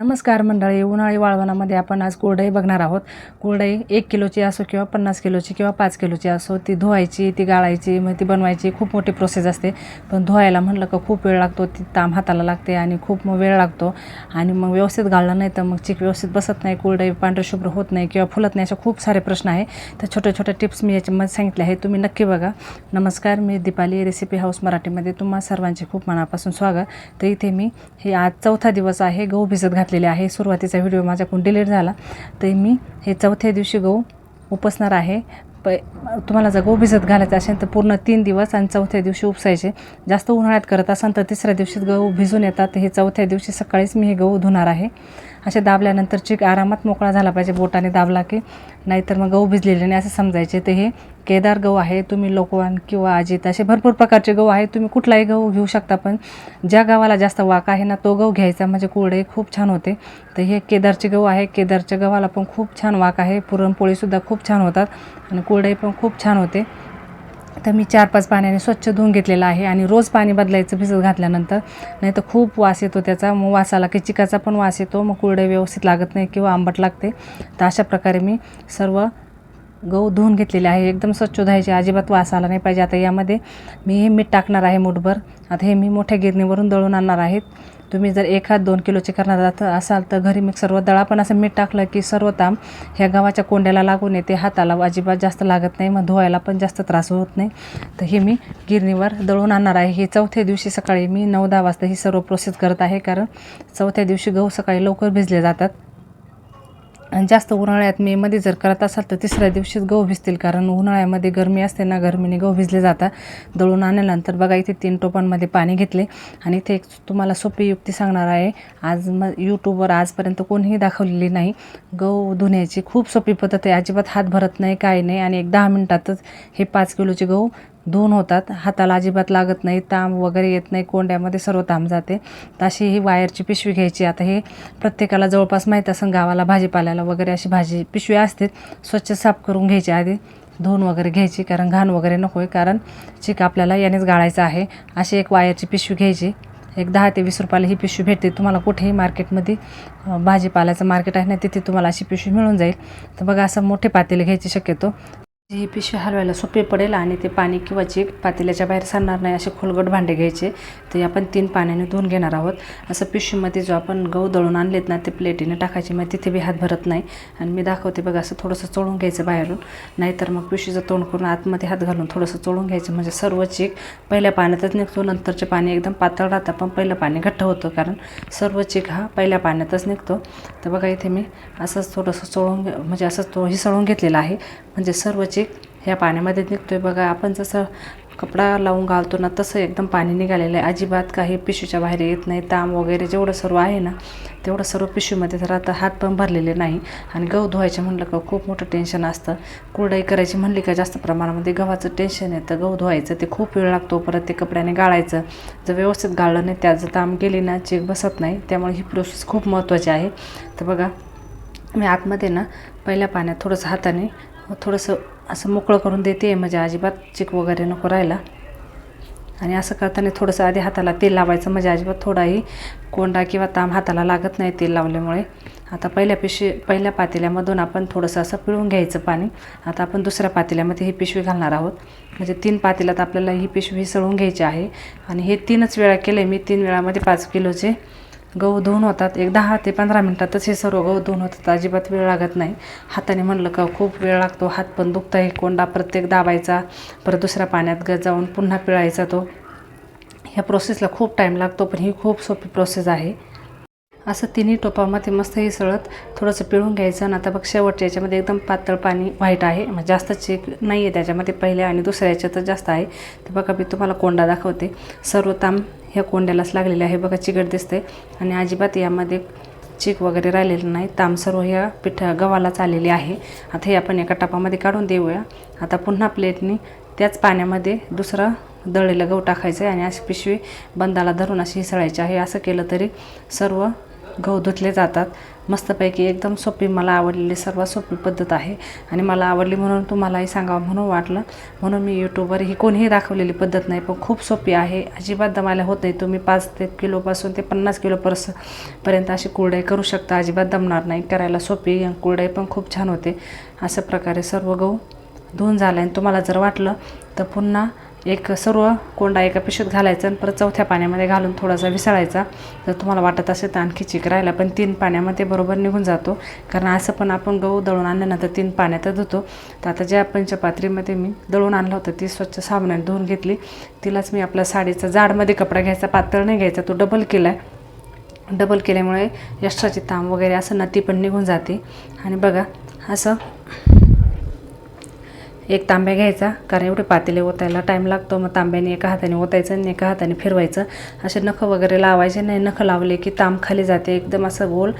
नमस्कार मंडळी उन्हाळी वाळवणामध्ये आपण आज कुरडई बघणार आहोत. कुरडई एक किलोची असो किंवा पन्नास किलोची किंवा पाच किलोची असो ती धुवायची ती गाळायची मग ती बनवायची. खूप मोठी प्रोसेस असते. पण धुवायला म्हणलं का खूप वेळ लागतो ती ताम हाताला लागते आणि खूप मग वेळ लागतो. आणि मग व्यवस्थित गाळलं नाही तर मग चिक व्यवस्थित बसत नाही कुरडई पांढरशुभ्र होत नाही किंवा फुलत नाही अशा खूप सारे प्रश्न आहे. तर छोट्या छोट्या टिप्स मी याच्यामध्ये सांगितले आहे तुम्ही नक्की बघा. नमस्कार मी दीपाली रेसिपी हाऊस मराठीमध्ये तुम्हा सर्वांचे खूप मनापासून स्वागत. तर इथे मी हे आज चौथा दिवस आहे गहू भिजत घातलेले आहे. सुरुवातीचा व्हिडिओ माझ्याकडून डिलीट झाला. तर मी हे चौथ्या दिवशी गहू उपसणार आहे. प तुम्हाला जर गहू भिजत घालायचं असेल तर पूर्ण तीन दिवस आणि चौथ्या दिवशी उपसायचे. जास्त उन्हाळ्यात करत असाल तर तिसऱ्या दिवशीच गहू भिजून येतात. हे चौथ्या दिवशी सकाळीच मी हे गहू धुणार आहे. असे दाबल्यानंतर चिक आरामात मोकळा झाला पाहिजे. बोटाने दाबला की नाहीतर मग गहू भिजलेले नाही असं समजायचे. तर हे केदार गहू आहे तुम्ही लोकवान किंवा अजित असे भरपूर प्रकारचे गहू आहेत तुम्ही कुठलाही गहू घेऊ शकता पण ज्या गव्हाला जास्त वाक आहे ना तो गहू घ्यायचा म्हणजे कुरडे खूप छान होते. तर हे केदारचे गहू आहे केदारच्या गव्हाला पण खूप छान वाक आहे पुरणपोळीसुद्धा खूप छान होतात आणि कुरडई पण खूप छान होते. तर मी चार पाच पाण्याने स्वच्छ धुवून घेतलेलं आहे आणि रोज पाणी बदलायचं भिजत घातल्यानंतर नाही तर खूप वास येतो त्याचा मग वास आला की चिकाचा पण वास येतो मग कुरडे व्यवस्थित लागत नाही किंवा आंबट लागते. तर अशा प्रकारे मी सर्व गहू धुवून घेतलेले आहे. एकदम स्वच्छ धुवायचे. अजिबात वास आला नाही पाहिजे. आता यामध्ये मी हे मीठ टाकणार आहे मुठभर. आता हे मी मोठ्या गिरणीवरून दळून आणणार आहेत. तुम्ही जर एक हात दोन किलोचे करणार आहात असाल तर घरी मिक्सरवर दळा पण असं मीठ टाकलं की सर्व ताम ह्या गव्हाच्या कोंड्याला लागून येते. हाताला अजिबात जास्त लागत नाही. मग धुवायला पण जास्त त्रास होत नाही. तर हे मी गिरणीवर दळून आणणार आहे. हे चौथ्या दिवशी सकाळी मी नऊ दहा वाजता ही सर्व प्रोसेस करत आहे. कारण चौथ्या दिवशी गहू सकाळी लवकर भिजले जातात. जास्त उन्हाळ्यात मेमध्ये जर करत असाल तर तिसऱ्या दिवशीच गहू भिजतील. कारण उन्हाळ्यामध्ये गरमी असते ना गरमीने गहू भिजले जातात. दळून आणल्यानंतर बघा इथे तीन टोपांमध्ये पाणी घेतले. आणि इथे एक तुम्हाला सोपी युक्ती सांगणार आहे. आज म यूट्यूबवर आजपर्यंत कोणीही दाखवलेली नाही. गहू धुण्याची खूप सोपी पद्धत आहे. अजिबात हात भरत नाही काय नाही. आणि एक दहा मिनटातच हे पाच किलोचे गहू धुवून होतात. हाताला अजिबात लागत नाही ताम वगैरे येत नाही कोंड्यामध्ये सर्व ताम जाते. तर अशी ही वायरची पिशवी घ्यायची. आता हे प्रत्येकाला जवळपास माहीत असेल गावाला भाजीपाल्याला वगैरे अशी भाजी पिशवी असते. स्वच्छ साफ करून घ्यायची आधी. धुवून वगैरे घ्यायची कारण घाण वगैरे नको आहे कारण चिक आपल्याला यानेच गाळायचं आहे. अशी एक वायरची पिशवी घ्यायची. एक दहा ते वीस रुपयाला ही पिशवी भेटते. तुम्हाला कुठेही मार्केटमध्ये भाजीपाल्याचं मार्केट आहे ना तिथे तुम्हाला अशी पिशवी मिळून जाईल. तर बघा असं मोठे पातेले घ्यायची शक्यतो. ही पिशवी हलवायला सोपे पडेल आणि ते पाणी किंवा जे पातेल्याच्या बाहेर सांडणार नाही असे खोलगट भांडे घ्यायचे ते आपण तीन पाण्याने धुवून घेणार आहोत. असं पिशवीमध्ये जो आपण गहू दळून आणलेत ना ते प्लेटीने टाकायचे मग तिथे बी हात भरत नाही. आणि मी दाखवते बघा असं थोडंसं चोळून घ्यायचं बाहेरून. नाहीतर मग पिशवीचं तोंड करून आतमध्ये हात घालून थोडंसं चोळून घ्यायचं. म्हणजे सर्व चेक पहिल्या पाण्यातच निघतो नंतरचे पाणी एकदम पातळ राहतं पण पहिलं पाणी घट्ट होतं कारण सर्व चेक हा पहिल्या पाण्यातच निघतो. तर बघा इथे मी असंच थोडंसं चोळून घे- म्हणजे असंच तो हिसळून घेतलेला आहे. म्हणजे सर्व चेक ह्या पाण्यामध्ये निघतो आहे बघा आपण जसं कपडा लावून घालतो ना तसं एकदम पाणी निघालेलं आहे. अजिबात काही पिशवीच्या बाहेर येत नाही. ताम वगैरे जेवढं सर्व आहे ना तेवढं सर्व पिशवीमध्ये तर आता हात पण भरलेले नाही. आणि गहू धुवायचे म्हणलं का खूप मोठं टेन्शन असतं. कुरडाई करायची म्हणली का जास्त प्रमाणामध्ये गव्हाचं टेन्शन येतं गहू धुवायचं ते खूप वेळ लागतो. परत ते कपड्याने गाळायचं. जर व्यवस्थित गाळलं नाही त्याचं ताम गेली ना चेक बसत नाही. त्यामुळे ही प्रोसेस खूप महत्त्वाची आहे. तर बघा मी आतमध्ये ना पहिल्या पाण्यात थोडंसं हाताने थोडंसं असं मोकळं करून देते म्हणजे अजिबात चिक वगैरे नको राहायला. आणि असं करताना थोडंसं आधी हाताला तेल लावायचं म्हणजे अजिबात थोडाही कोंडा किंवा ताम हाताला लागत नाही तेल लावल्यामुळे. आता पहिल्या पिशवी पहिल्या पातेल्यामधून आपण थोडंसं असं पिळून घ्यायचं पाणी. आता आपण दुसऱ्या पातेल्यामध्ये ही पिशवी घालणार आहोत. म्हणजे तीन पातेल्यात आपल्याला ही पिशवी सळून घ्यायची आहे. आणि हे तीनच वेळा केले मी तीन वेळामध्ये पाच किलोचे गहू धुवून होतात. एक दहा ते पंधरा मिनटातच हे सर्व गहू धुवून होतात. अजिबात वेळ लागत नाही. हाताने म्हणलं का खूप वेळ लागतो. हात पण दुखता एक कोंडा प्रत्येक दाबायचा. परत दुसऱ्या पाण्यात ग जाऊन पुन्हा पिळायचा तो. ह्या प्रोसेसला खूप टाईम लागतो पण ही खूप सोपी प्रोसेस आहे. असं तिन्ही टोपामध्ये मस्त हे सळत थोडंसं पिळून घ्यायचं आणि आता बघ शेवटच्या याच्यामध्ये एकदम पातळ पाणी व्हाईट आहे. म्हणजे जास्त चेक नाही आहे त्याच्यामध्ये पहिल्या आणि दुसऱ्या याच्यातच जास्त आहे. तर बघा मी तुम्हाला कोंडा दाखवते. सर्व ताम ह्या कोंड्यालाच लागलेलं आहे. बघा चिकट दिसते आणि अजिबात यामध्ये चीक वगैरे राहिलेलं नाही. ताम सर्व ह्या पिठा गव्हालाच आलेली आहे. आता हे आपण एका टपामध्ये काढून देऊया. आता पुन्हा प्लेटनी त्याच पाण्यामध्ये दुसरा दळलेलं गहू टाकायचं आहे आणि अशी पिशवी बंदाला धरून अशी हिसळायची आहे. असं केलं तरी सर्व गहू धुतले जातात. मस्तपैकी एकदम सोपी मला आवडलेली सर्वात सोपी पद्धत आहे. आणि मला आवडली म्हणून तुम्हालाही सांगावं म्हणून वाटलं. म्हणून मी यूट्यूबवर ही कोणीही दाखवलेली पद्धत नाही पण खूप सोपी आहे. अजिबात दमायला होत नाही. तुम्ही पाच ते किलोपासून ते पन्नास किलो परस पर्यंत अशी कुरडई करू शकता. अजिबात दमणार नाही. करायला सोपी कुरडाई कुरडई पण खूप छान होते. अशा प्रकारे सर्व गहू धुवून झालं. आणि तुम्हाला जर वाटलं तर पुन्हा एक सर्व कोंडा एका पिशवीत घालायचा आणि परत चौथ्या पाण्यामध्ये घालून थोडासा विसळायचा. जर तुम्हाला वाटत असेल तर आणखी चिक राहिला पण तीन पाण्यामध्ये बरोबर निघून जातो. कारण असं पण आपण गहू दळून आणल्यानंतर तीन पाण्यात धुतो. तर आता ज्या पंचपात्रीमध्ये मी दळून आणलं होतं ती स्वच्छ साबणाने धुवून घेतली. तिलाच मी आपल्या साडीचा जाडमध्ये कपडा घ्यायचा पातळ नाही घ्यायचा तो डबल केला आहे डबल केल्यामुळे यष्टाची ताम वगैरे असं ना ती पण निघून जाते. आणि बघा असं एक तांब्या घ्यायचा कारण एवढे पातेले ओतायला टाईम लागतो. मग तांब्याने एका हाताने ओतायचं आणि एका हाताने फिरवायचं. असे नखं वगैरे लावायचे नाही. नखं लावले की तांब खाली जाते. एकदम असं गोल.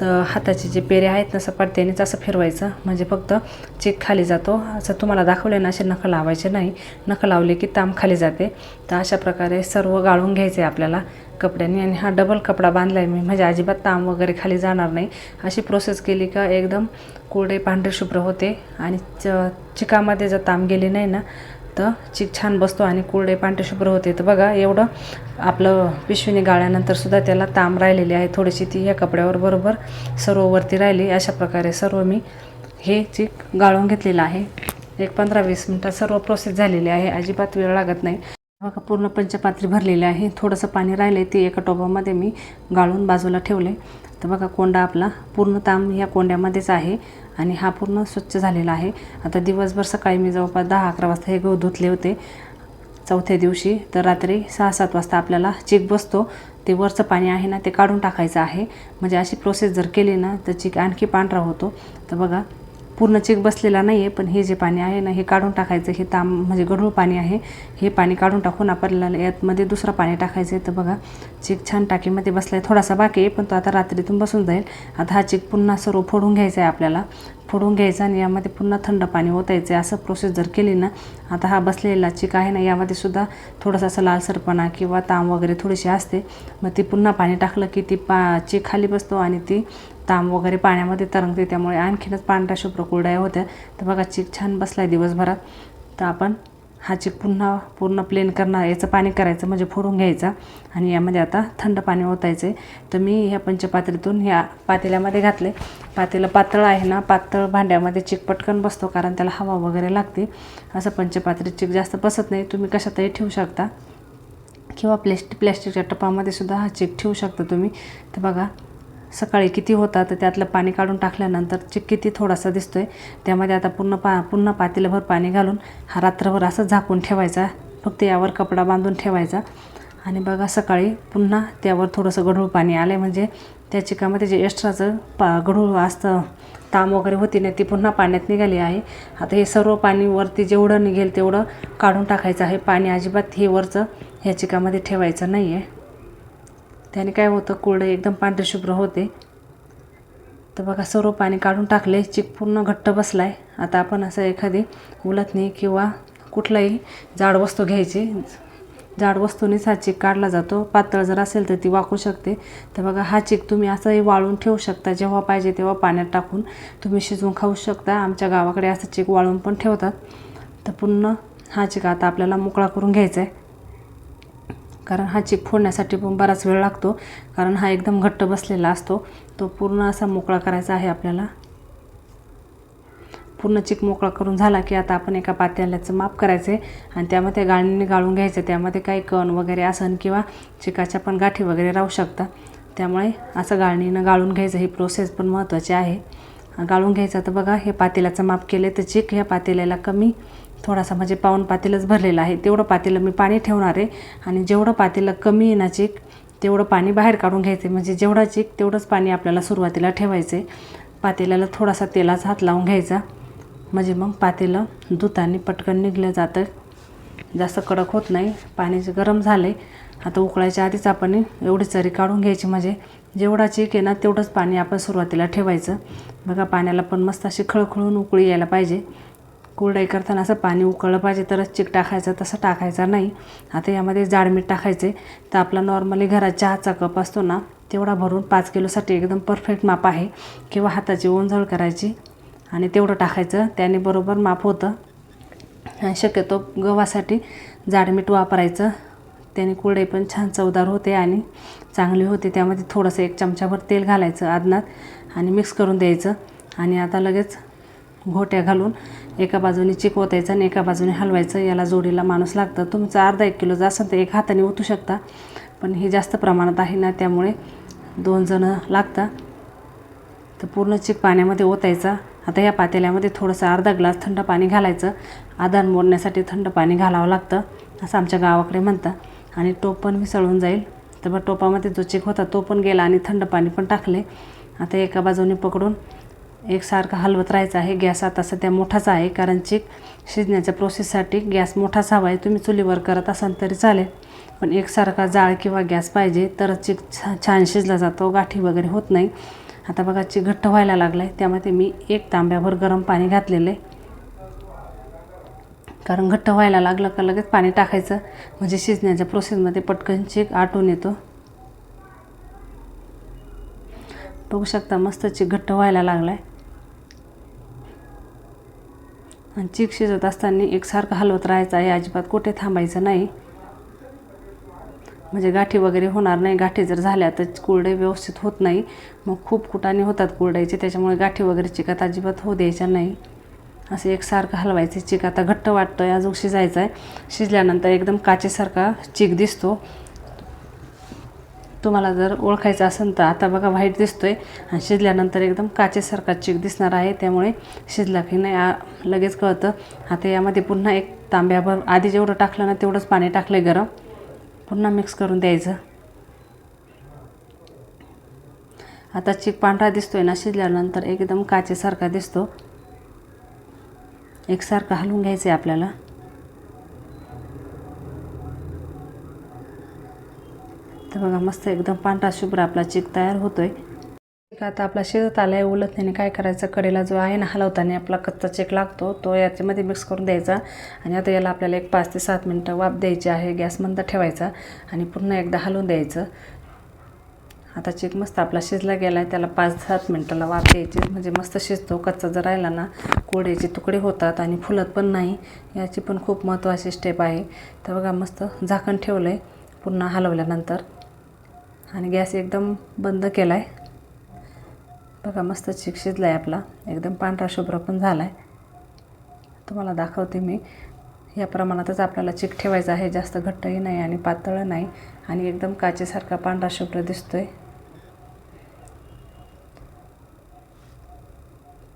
तर हाताचे जे पेरे आहेत ना सपाट त्यानेच असं फिरवायचं. म्हणजे फक्त चीक खाली जातो. असं तुम्हाला दाखवले ना असे नखं लावायचे नाही. नखं लावले की तांब खाली जाते. तर अशा प्रकारे सर्व गाळून घ्यायचे आपल्याला. कपड्यांनी आणि हा डबल कपडा बांधला आहे मी. म्हणजे अजिबात ताम वगैरे खाली जाणार नाही. अशी प्रोसेस केली का एकदम कोरडे पांढरे शुभ्र होते आणि च चिकामध्ये जर ताम गेली नाही ना तर चिक छान बसतो आणि कोरडे पांढरे शुभ्र होते. तर बघा एवढं आपलं पिशवीने गाळल्यानंतर सुद्धा त्याला ताम राहिलेली आहे. थोडीशी ती ह्या कपड्यावर बरोबर सर्व वरती राहिली. अशा प्रकारे सर्व मी हे चिक गाळून घेतलेलं आहे. एक पंधरा वीस मिनटात सर्व प्रोसेस झालेली आहे. अजिबात वेळ लागत नाही. बघा पूर्ण पंचपात्री भरलेली आहे. थोडंसं पाणी राहिलं आहे ते एका टोपामध्ये मी गाळून बाजूला ठेवले तर बघा कोंडा आपला पूर्ण ताम या कोंड्यामध्येच आहे आणि हा पूर्ण स्वच्छ झालेला आहे. आता दिवसभर सकाळी मी जवळपास दहा अकरा वाजता हे गहू धुतले होते चौथ्या दिवशी. तर रात्री सहा सात वाजता आपल्याला चेक बसतो. ते वरचं पाणी आहे ना ते काढून टाकायचं आहे. म्हणजे अशी प्रोसेस जर केली ना तर चिक आणखी पांढरा होतो. तर बघा पूर्ण चेक बसलेला नाही आहे पण हे जे पाणी आहे ना हे काढून टाकायचं हे ताम म्हणजे गढूळ पाणी आहे हे पाणी काढून टाकून आपल्याला यातमध्ये दुसरं पाणी टाकायचं आहे. तर बघा चेक छान टाकीमध्ये बसला आहे थोडासा बाकी आहे पण तो आता रात्रीतून बसून जाईल. आता हा चेक पुन्हा सर्व फोडून घ्यायचा आहे आपल्याला. फोडून घ्यायचा आणि यामध्ये पुन्हा थंड पाणी ओतायचं आहे. असं प्रोसेस जर केली ना आता हा बसलेला चिक आहे ना यामध्ये सुद्धा थोडासा असा लालसरपणा किंवा ताम वगैरे थोडीशी असते. मग ती पुन्हा पाणी टाकलं की ती पा चेक खाली बसतो आणि ती ताम वगैरे पाण्यामध्ये तरंगते त्यामुळे आणखीनच पांढऱ्या शुभ्र कुरड्या होत्या. तर बघा चिक छान बसला आहे दिवसभरात. तर आपण हा चिक पुन्हा पूर्ण प्लेन करणार. याचं पाणी करायचं म्हणजे फोडून घ्यायचा आणि यामध्ये आता थंड पाणी ओतायचं आहे तर मी ह्या पंचपात्रीतून ह्या पातेल्यामध्ये घातले. पातेलं पातळ आहे ना पातळ भांड्यामध्ये चिक पटकन बसतो कारण त्याला हवा वगैरे लागते. असं पंचपात्री चिक जास्त बसत नाही. तुम्ही कशातही ठेवू शकता. किंवा प्लॅस्टिक प्लॅस्टिकच्या टपामध्ये सुद्धा हा चिक ठेवू शकता तुम्ही. तर बघा सकाळी किती होता तर त्यातलं पाणी काढून टाकल्यानंतर चिक किती थोडासा दिसतो आहे त्यामध्ये आता पूर्ण पा पुन्हा पातेल्याभर पाणी घालून हा रात्रभर असं झाकून ठेवायचा. फक्त यावर कपडा बांधून ठेवायचा. आणि बघा सकाळी पुन्हा त्यावर थोडंसं गढूळ पाणी आलं आहे म्हणजे त्या चिकामध्ये जे एक्स्ट्राचं पा गढूळ असतं ताम वगैरे होती ना ती पुन्हा पाण्यात निघाली आहे. आता हे सर्व पाणी वरती जेवढं निघेल तेवढं काढून टाकायचं आहे. पाणी अजिबात हे वरचं ह्या चिकामध्ये ठेवायचं नाही आहे त्याने काय होतं कोरडे एकदम पांढरे शुभ्र होते. तर बघा सर्व पाणी काढून टाकले. चिक पूर्ण घट्ट बसला आहे आता आपण असं एखादी उलथणी किंवा कुठलाही जाड वस्तू घ्यायची. जाड वस्तूनेच हा चिक काढला जातो. पातळ जर असेल तर ती वाकू शकते. तर बघा हा चिक तुम्ही असंही वाळून ठेवू शकता. जेव्हा पाहिजे तेव्हा पाण्यात टाकून तुम्ही शिजवून खाऊ शकता. आमच्या गावाकडे असं चिक वाळून पण ठेवतात. तर पुन्हा हा चिक आता आपल्याला मोकळा करून घ्यायचा आहे कारण हा चिप फोडण्यासाठी पण बराच वेळ लागतो कारण हा एकदम घट्ट बसलेला असतो. तो पूर्ण असा मोकळा करायचा आहे आपल्याला. पूर्ण चिक मोकळा करून झाला की आता आपण एका पातेल्याचं माप करायचं आहे आणि त्यामध्ये गाळणीने गाळून घ्यायचं त्यामध्ये काही कण वगैरे असन किंवा चिकाच्या पण गाठी वगैरे राहू शकतात. त्यामुळे असं गाळणीनं गाळून घ्यायचं ही प्रोसेस पण महत्त्वाची आहे. गाळून घ्यायचं तर बघा हे पातेल्याचं माप केले तर चिक ह्या पातेल्याला कमी थोडासा म्हणजे पाऊन पातेलंच भरलेलं आहे. तेवढं पातेलं मी पाणी ठेवणार आहे. आणि जेवढं पातेलं कमी येणार ना तेवढं पाणी बाहेर काढून घ्यायचं. म्हणजे जेवढा चिक तेवढंच पाणी आपल्याला सुरुवातीला ठेवायचं. आहे पातेल्याला थोडासा तेलाचा हात लावून घ्यायचा. म्हणजे मग पातेलं दुताने पटकन निघलं जातं. जास्त कडक होत नाही. पाणी जे गरम झाले आता उकळायच्या आधीच आपण एवढी चरी काढून घ्यायची. म्हणजे जेवढा चिक आहे ना तेवढंच पाणी आपण सुरुवातीला ठेवायचं. बघा पाण्याला पण मस्त अशी खळखळून उकळी यायला पाहिजे. कुरडई करताना असं पाणी उकळलं पाहिजे तरच चिक टाकायचं तसं टाकायचं नाही. आता यामध्ये जाड मीठ टाकायचे. तर आपला नॉर्मली घरात चहाचा कप असतो ना तेवढा भरून पाच किलोसाठी एकदम परफेक्ट माप आहे. किंवा हाताची ओंजळ करायची आणि तेवढं टाकायचं. त्याने बरोबर माप होतं. आणि शक्यतो गव्हासाठी जाड मीठ वापरायचं. त्याने कुरडई पण छान चवदार होते आणि चांगली होते. त्यामध्ये थोडंसं एक चमचाभर तेल घालायचं आदनात आणि मिक्स करून द्यायचं. आणि आता लगेच घोट्या घालून एका बाजूने चिकवतायचं आणि एका बाजूने हलवायचं याला जोडीला माणूस लागतं. तुमचं अर्धा एक किलो असेल तर एक हाताने ओतू शकता पण हे जास्त प्रमाणात आहे ना त्यामुळे दोन जणं लागतात तर पूर्ण चिक पाण्यामध्ये ओतायचा. आता या पातेल्यामध्ये थोडंसं अर्धा ग्लास थंड पाणी घालायचं. आदान मोडण्यासाठी थंड पाणी घालावं लागतं असं आमच्या गावाकडे म्हणतात. आणि टोप पण मिसळून जाईल. तर मग टोपामध्ये जो चिक होता तो पण गेला आणि थंड पाणी पण टाकले. आता एका बाजूने पकडून एकसारखा हलवत राहायचा आहे. गॅस आता सध्या मोठाच आहे कारण चिक शिजण्याच्या प्रोसेससाठी गॅस मोठाच हवा आहे. तुम्ही चुलीवर करत असाल तरी चालेल पण एकसारखा जाळ किंवा गॅस पाहिजे तर चिक छा छान शिजला जातो गाठी वगैरे होत नाही. आता बघा चिक घट्ट व्हायला लागला आहे त्यामध्ये मी एक तांब्याभर गरम पाणी घातलेलं आहे कारण घट्ट व्हायला लागलं का लगेच पाणी टाकायचं. म्हणजे शिजण्याच्या प्रोसेसमध्ये पटकन चिक आटून येतो. बघू शकता मस्त चिक घट्ट व्हायला लागला आहे आणि चीक शिजत असताना एकसारखं हलवत राहायचं आहे. अजिबात कुठे थांबायचं नाही. म्हणजे गाठी वगैरे होणार नाही. गाठी जर झाल्या तर कुरडे व्यवस्थित होत नाही. मग खूप कुटाने होतात कुरड्याचे त्याच्यामुळे गाठी वगैरे चिकात अजिबात होऊ द्यायच्या नाही. असं एकसारखं हलवायचं. चिक आता घट्ट वाटतं आहे अजून शिजायचं आहे शिजल्यानंतर एकदम काचेसारखा चिक दिसतो. तुम्हाला जर ओळखायचं असेल तर आता बघा व्हाईट दिसतो आहे आणि शिजल्यानंतर एकदम काचेसारखा चिक दिसणार आहे. त्यामुळे शिजला की नाही लगेच कळतं. आता यामध्ये पुन्हा एक तांब्याभर आधी जेवढं टाकलं ना तेवढंच पाणी टाकलं आहे गरम. पुन्हा मिक्स करून द्यायचं. आता चिक पांढरा दिसतो आहे ना शिजल्यानंतर एकदम काचेसारखा दिसतो. एकसारखं हलवून घ्यायचं आहे आपल्याला. तर बघा मस्त एकदम पांढरा शुभ्र आपला चिक तयार होतोय. चिक आता आपला शिजत आला आहे उलटण्याने काय करायचं कडेला जो आहे ना हलवताना आपला कच्चा चेक लागतो तो याच्यामध्ये मिक्स करून द्यायचा. आणि आता याला आपल्याला एक पाच ते सात मिनटं वाफ द्यायची आहे गॅस मंद ठेवायचा. आणि पुन्हा एकदा हलवून द्यायचं. आता चेक मस्त आपला शिजला गेला आहे त्याला पाच सात मिनटाला वाफ द्यायची. म्हणजे मस्त शिजतो कच्चा जर राहिला ना कोड्याचे तुकडे होतात आणि फुलत पण नाही याची पण खूप महत्त्वाची स्टेप आहे. तर बघा मस्त झाकण ठेवलं आहे पुन्हा हलवल्यानंतर. आणि गॅस एकदम बंद केला आहे बघा मस्त चिक शिजला आहे आपला. एकदम पांढरा शुभ्र पण झाला आहे तुम्हाला दाखवते मी. या प्रमाणातच आपल्याला चिक ठेवायचा आहे. जास्त घट्टही नाही आणि पातळ नाही. आणि एकदम काचेसारखा पांढरा शुभ्र दिसतो आहे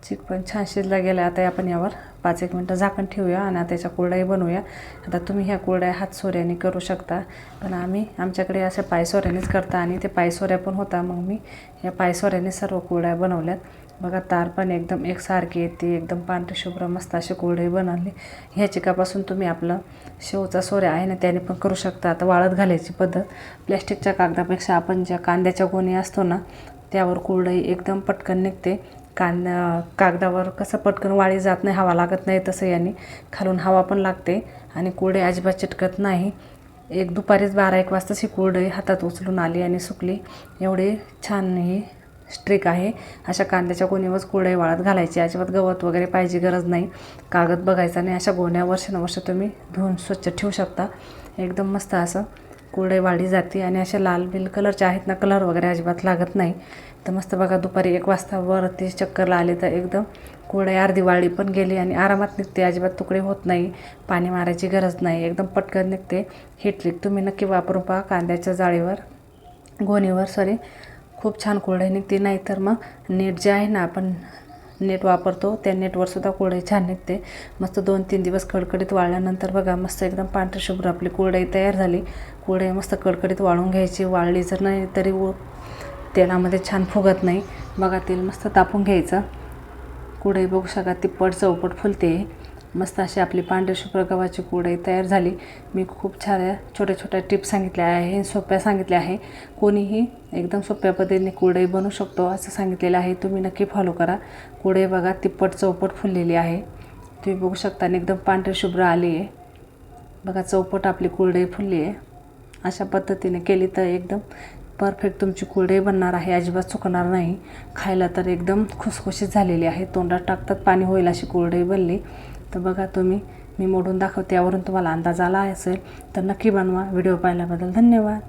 चिक पण छान शिजला गेला आता आपण यावर पाच एक मिनटं झाकण ठेवूया आणि आता याच्या कुरड्याही बनवूया. आता तुम्ही ह्या कुरड्या हात सोऱ्याने करू शकता. पण आम्ही आमच्याकडे अशा पायसोऱ्यानेच करता आणि ते पायसोऱ्या पण होता. मग मी या पायसोऱ्याने सर्व कुरड्या बनवल्यात. बघा तार पण एकदम एकसारखी येते. एकदम पांढरी शुभ्र मस्त असे कुरडे बनवले. ह्या चिकापासून तुम्ही आपलं शेवचा सोऱ्या आहे ना त्याने पण करू शकता. आता वाळत घालायची पद्धत. प्लॅस्टिकच्या कागदापेक्षा आपण ज्या कांद्याच्या गोणी असतो ना त्यावर कुरडई एकदम पटकन निघते. कांदा कागदावर कसं पटकन वाळी जात नाही हवा लागत नाही तसं याने. खालून हवा पण लागते आणि कुरडे अजिबात चिटकत नाही. एक दुपारीच बारा एक वाजताच ही कुरडई हातात उचलून आली आणि सुकली. एवढी छान ही स्ट्रिक आहे. अशा कांद्याच्या गोणीवरच कुरडई वाळत घालायची. अजिबात गवत वगैरे पाहिजे गरज नाही. कागद बघायचा नाही अशा गोण्या वर्षानुवर्ष तुम्ही धुवून स्वच्छ ठेवू शकता. एकदम मस्त असं कुरडई वाढली जाते आणि अशा लाल बिल कलरच्या आहेत ना कलर वगैरे अजिबात लागत नाही. तर मस्त बघा दुपारी एक वाजता वरती चक्करला आले तर एकदम कुरडई अर्धी वाळी पण गेली आणि आरामात निघते. अजिबात तुकडे होत नाही पाणी मारायची गरज नाही. एकदम पटकन निघते. ही ट्रिक तुम्ही नक्की वापरून पहा कांद्याच्या जाळीवर गोणीवर सॉरी खूप छान कुरडई निघते नाही तर मग नेट जे आहे ना आपण नेट वापरतो त्या नेटवरसुद्धा सुद्धा छान निघते. मस्त दोन तीन दिवस कडकडीत वाळल्यानंतर बघा मस्त एकदम पांढरी शुभ्र आपली कुरडई तयार झाली. कुरडई मस्त कडकडीत वाळून घ्यायची. वाळली जर नाही तरी तेलामध्ये छान फुगत नाही. बघा तेल मस्त तापून घ्यायचं. कुरडई बघू शका तिप्पट चौपट फुलते. मस्त अशी आपली पांढरशुभ्र गव्हाची कुडई तयार झाली. मी खूप छान छोट्या छोट्या टिप्स सांगितल्या आहे सोप्या सांगितल्या आहे. कोणीही एकदम सोप्या पद्धतीने कुरडई बनवू शकतो असं सांगितलेलं आहे. तुम्ही नक्की फॉलो करा. कुडई बघा तिप्पट चौपट फुललेली आहे. तुम्ही बघू शकता आणि एकदम पांढरशुभ्र आली आहे. बघा चौपट आपली कुरडई फुलली आहे. अशा पद्धतीने केली तर एकदम परफेक्ट तुमची कुरडई बनणार आहे अजिबात चुकणार नाही. खायला तर एकदम खुसखुशीत झालेली आहे. तोंडात टाकतात पाणी होईल अशी कुरडई बनली. तर बघा तुम्ही मी मोडून दाखवते यावरून तुम्हाला अंदाज आला असेल. तर नक्की बनवा. व्हिडिओ पाहिल्याबद्दल धन्यवाद.